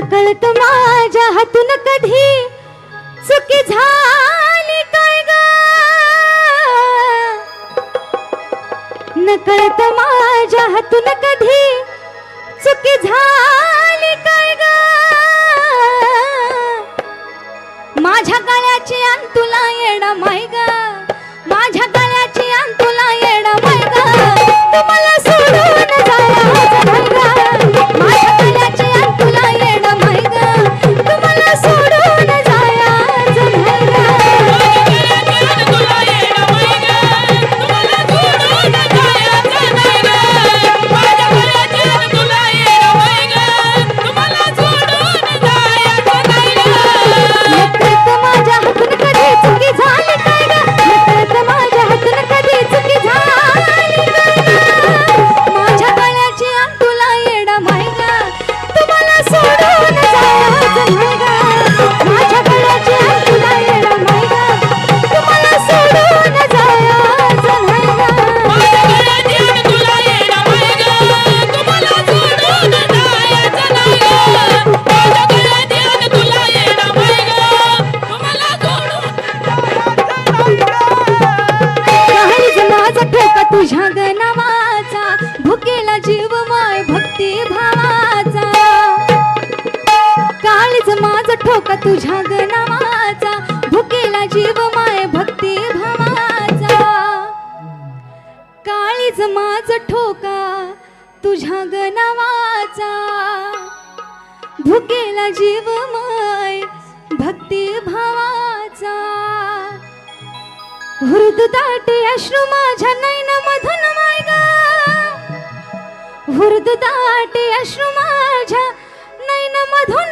कळत माझ्या हातून कधी चुकी झाली काय ग? नकळत माझ्या हातून कधी चुकी झाली भुकेला जीव माय भक्ती भावाचा. काळीज माझा ठोका तुझ्या गणावाचा भुकेला जीव माय भक्ती भावाचा. काळीज माझ ठोका तुझ्या गणावाचा भुकेला जीव माय भक्ती भावाचा. हृद दाटे अश्रू माझ्या नैन मधून दाटे अश्रू माझ्या नैन मधून